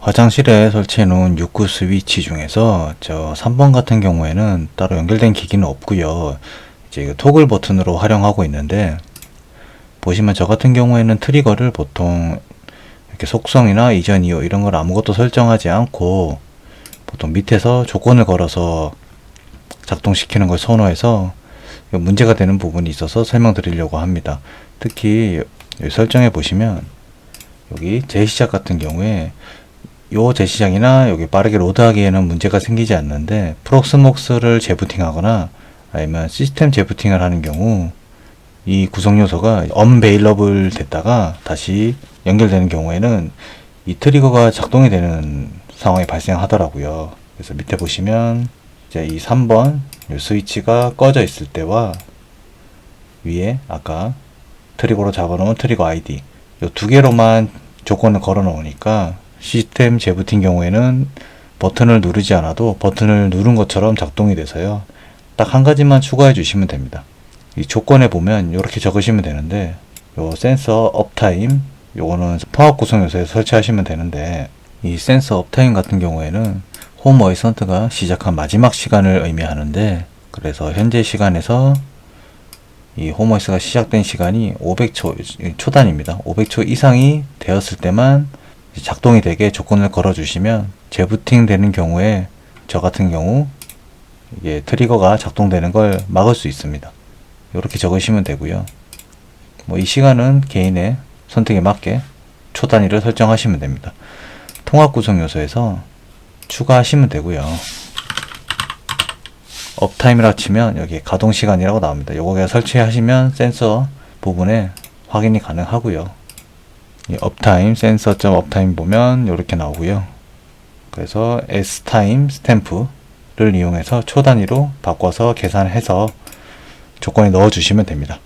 화장실에 설치해 놓은 6구 스위치 중에서 저 3번 같은 경우에는 따로 연결된 기기는 없고요. 이제 토글 버튼으로 활용하고 있는데 보시면 저 같은 경우에는 트리거를 보통 이렇게 속성이나 이전 이후 이런 걸 아무것도 설정하지 않고 보통 밑에서 조건을 걸어서 작동시키는 걸 선호해서 문제가 되는 부분이 있어서 설명드리려고 합니다. 특히 설정해 보시면 여기 재시작 같은 경우에 요 재시작이나 여기 빠르게 로드하기에는 문제가 생기지 않는데 프록스목스를 재부팅하거나 아니면 시스템 재부팅을 하는 경우 이 구성 요소가 unavailable 됐다가 다시 연결되는 경우에는 이 트리거가 작동이 되는 상황이 발생하더라고요. 그래서 밑에 보시면 이제 이 3번 요 스위치가 꺼져 있을 때와 위에 아까 트리거로 잡아놓은 트리거 아이디 요두 개로만 조건을 걸어 놓으니까 시스템 재부팅 경우에는 버튼을 누르지 않아도 버튼을 누른 것처럼 작동이 돼서요. 딱 한 가지만 추가해 주시면 됩니다. 이 조건에 보면 이렇게 적으시면 되는데 요 센서 업타임 요거는 통합 구성 요소에 설치하시면 되는데 이 센서 업타임 같은 경우에는 홈 어이선트가 시작한 마지막 시간을 의미하는데 그래서 현재 시간에서 이 홈어스가 시작된 시간이 500초 초단입니다. 500초 이상이 되었을 때만 작동이 되게 조건을 걸어 주시면 재부팅 되는 경우에 저 같은 경우 이게 트리거가 작동되는 걸 막을 수 있습니다. 이렇게 적으시면 되고요. 뭐 이 시간은 개인의 선택에 맞게 초 단위를 설정하시면 됩니다. 통합 구성 요소에서 추가하시면 되고요. 업타임이라 치면 여기 가동 시간이라고 나옵니다. 요거 그냥 설치하시면 센서 부분에 확인이 가능하고요. 이 업타임 센서.점 업타임 보면 이렇게 나오고요. 그래서 S타임 스탬프를 이용해서 초 단위로 바꿔서 계산해서 조건에 넣어 주시면 됩니다.